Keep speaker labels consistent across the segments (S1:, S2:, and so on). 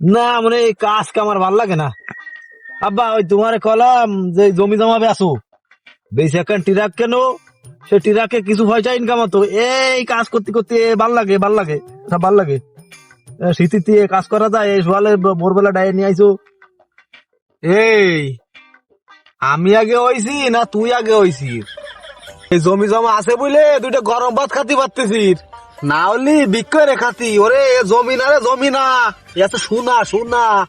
S1: না মানে এই কাজ আমার ভালো লাগে না। আব্বা, ওই তোমার কলাম যে জমি জমাবে আসো। বেশ এখন টিরাক কেন? সে টিরাকে কিছু পয়সা ইনকাম হতো। এই কাজ করতে করতে ভালো লাগে ভালো লাগে ভালো লাগে। শীতিতে কাজ করা যায়, এই সকালে ভোরবেলা ডায়ে নিয়ে আইসো এই, আমি আগে হইছি না তুই আগে হইছিস? এই জমি জমা আছে বুঝলে দুইটা গরম ভাত খাতি পারতেছিস। না হলি বিক্রয় খাতি। ওরে, এ জমি না রে জমি না এত শোনা শোনা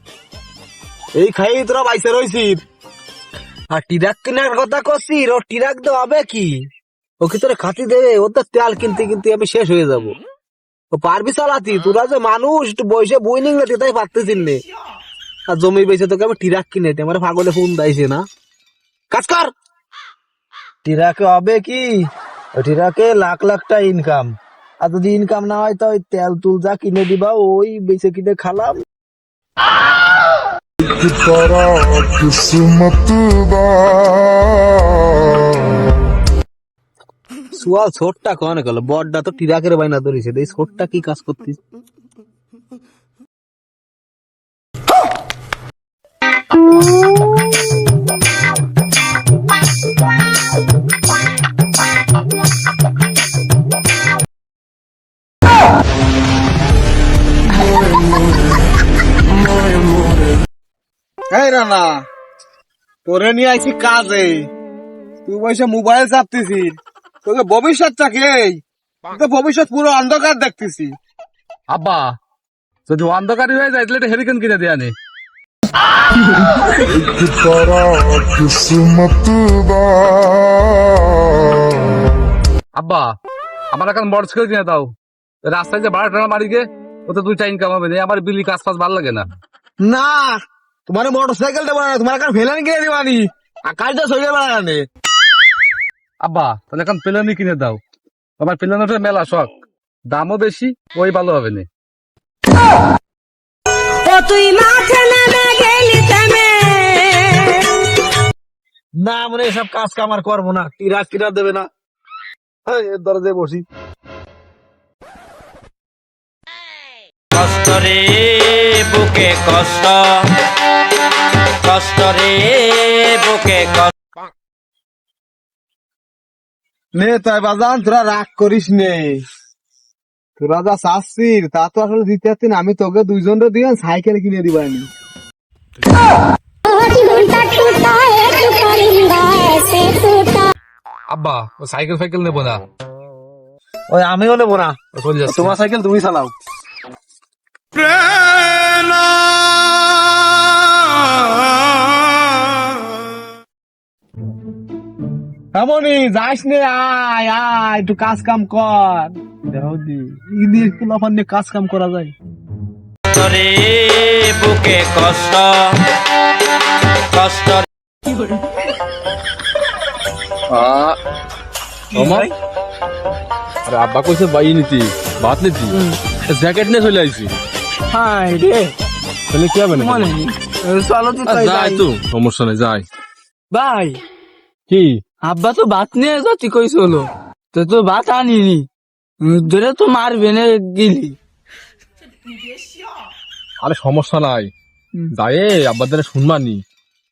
S1: এই খাই তোরা বাইসে রইছিস। আর টিরাক কেনার কথা করছিস ও টিরাক তো হবে কি? ও কি তোরা খাতি দেবে ও তো তেল কিনতে কিনতে আমি শেষ হয়ে যাব। ও পারবি চালাতি, তোরা যে মানুষ, একটু বসে বই নিং না তাই পারতেছিস নে। আর জমি বেচে তোকে আমি টিরাক কিনে আমার পাগলে ফোন দাইছে না। কাজ কর! টিরাকে হবে কি? টিরাকে লাখ লাখটা ইনকাম আর যদি ইনকাম না হয় তো ওই তেল তুল যা কিনে দিবা, ওই বেঁচে কিনে খালাম। সোয়াল ছোটটা কনে গেল বড্ডা তো টিরাকের বাইনা ধরেছে এই ছোটটা কি কাজ করতিস। এই রানা তোরে নিয়ে আইছি কাজে। তুই বসে মোবাইল চাপতেছিস তোকে ভবিষ্যৎ কে তো ভবিষ্যৎ পুরো অন্ধকার দেখতেছি।
S2: আব্বা যদি অন্ধকারই হয়ে যায় তাহলে হেরিকেন কিনে দেয়া নেই আব্বা আমার এখন বড় ছেলে কিনে দাও। রাস্তায় যে বারো টানা মারি গে ওতে দুইটা ইনকাম হবে না আমার বিলি কাজ ফাজ ভালো লাগে না।
S1: না তোমার মোটর সাইকেল দেবো না তোমার এখন ফেলানি কিনে দিবানি আকাশটা সইয়ে বেড়ানে
S2: আব্বা তাহলে এখন প্লেনই কিনে দাও। আমার প্লেন ওঠে মেলা শখ। দামও বেশি ওই ভালো হবে না।
S1: না মানে এসব কাজ কামার করব না। টিরা কিরা দেবে না। দরজায় বসি।
S3: কষ্টরে বুকে কষ্ট কষ্টরে বুকে
S1: নে তাই বাজান তোরা রাগ করিস নে। তোরা যা তা তো আসলে দিতে আমি তোকে দুইজন দিয়ে সাইকেল কিনে দিবানি
S2: আব্বা ও সাইকেল ফাইকেল নেব না।
S1: ওই আমিও নেব না। তোমার সাইকেল তুমি চালাও। এমনই যাইস নে আয় আয় একটু কাজ কাম কর। দেখো দি ইদি পোলাপান নিয়ে কাজ কাম করা যায়।
S3: রে বুকে কষ্ট কষ্ট।
S2: আরে আব্বা কইছে বাই নিতি ভাত নিতি জ্যাকেট নিয়ে চলে আইছি।
S1: হ্যাঁ রে।
S2: তাহলে কি হবে না
S1: চলো তো
S2: যাই। তো সমস্যা নেই যাই
S4: ভাই
S2: কি?
S4: আব্বা তো ভাত নিয়ে যাচ্ছি কইছিল তো তো ভাত আনিনি। ধরে তো মারবে না গেলি।
S2: আরে সমস্যা নাই। যাই আব্বাদের শুনবানি।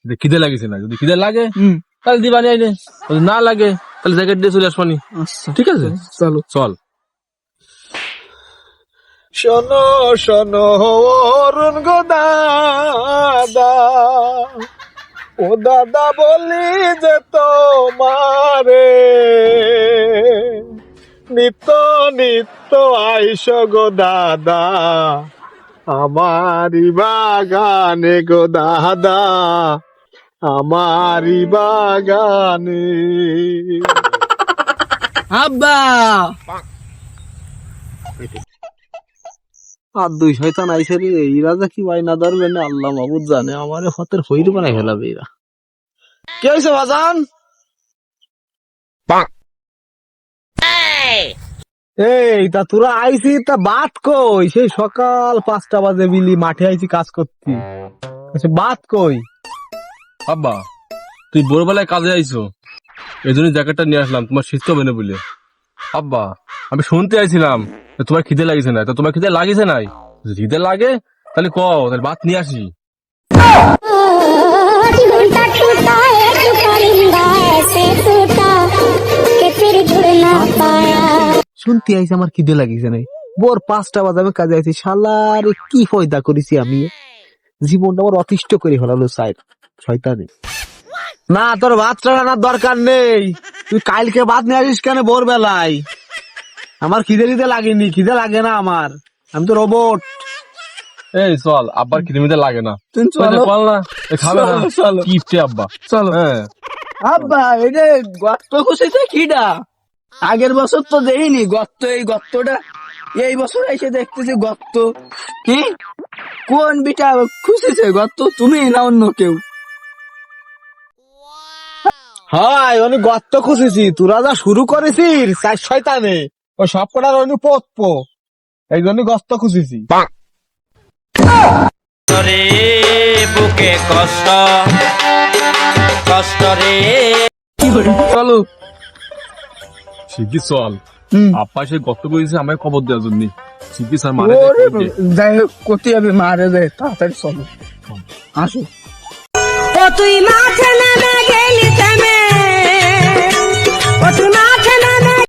S2: যে খিদে লাগিছে না যদি খিদে লাগে
S4: হুম।
S2: তাহলে দিবানি আইলে যদি না লাগে তাহলে জ্যাকেট দিয়ে চলে আসবানি।
S4: আচ্ছা।
S2: ঠিক আছে?
S4: চলো।
S2: চল।
S1: শোনো শোনো অরুণ গো দাদা। ও দাদা বলি যে তোমারে, নিত্য নিত্য আইস গো দাদা আমারি বাগানে গো দাদা আমারি বাগানে।
S4: আব্বা!
S1: আর দুই শয়তান আইসে রে, এরা যে কি বাইনা ধরবে না, আল্লাহ মাবুদ জানে, আমার হতের হইর বানাই ফেলাবে এরা। কে হয়েছে বাজান এই তা তোরা আইসি তা বাত কই সেই সকাল পাঁচটা বাজে বিলি মাঠে আইছি কাজ করতি আচ্ছা বাত কই
S2: আব্বা তুই ভোরবেলায় কাজে আইছো এই জন্য জ্যাকেটটা নিয়ে আসলাম তোমার শীত হবে না বলে আব্বা আমি শুনতে আইছিলাম যে তোমার খিদে লাগিছে না তো তোমার খিদে লাগিছে নাই যদি খিদে লাগে তাহলে ক তাহলে ভাত নিয়ে আসি
S5: टूटा टूटा एक परिंदा ऐसे टूटा कि फिर जुड़ ना पाया
S1: শুনতে আইসি আমার খিদে লাগিছে নাই বোর পাঁচটা বাজাবে কাজে আইছি শালারে কি ফয়দা করেছি আমি জীবনটা আমার অতিষ্ঠ করে ফেলালো সাইড শয়তানে না তোর ভাত চড়ানোর দরকার নেই তুই কালকে ভাত নিয়ে আসিস কেন ভোর বেলায় আমার খিদে খিদে লাগেনি খিদে লাগে না আমার আমি তো রোবট
S2: এই চল আব্বার কিলোমিটার লাগে না
S4: তুমি
S2: ওই যে
S4: চলো
S2: বল না এ খাবে না
S4: চলো, চলো।
S2: কিপটে আব্বা
S4: চলো
S2: হ্যাঁ
S4: আব্বা এটা গর্ত খুশিতে কিডা? আগের বছর তো দেখিনি গর্ত এই গর্তটা এই বছর এসে দেখতেছি গর্ত। কি? কোন বিটা খুশিছে গর্ত? তুমি না অন্য কেউ?
S1: হয় অনেক গর্ত খুঁজেছি। তোরা যা শুরু করেছিস চার শয়তানে। ও সব কটার অনেক পোতপ এই জন্য গর্ত খুঁজেছি।
S3: রে বুকে কষ্ট। কষ্ট রে
S4: চলো।
S2: ঠিকই চল। আপা সে গত করেছে আমায় খবর দেওয়ার জন্য। ঠিকই স্যার মারে
S4: যাই হোক কোথায় হবে মারে যায় তাড়াতাড়ি চলো। আসো।
S6: ও তুই মাঠে নেমে গেলি থেমে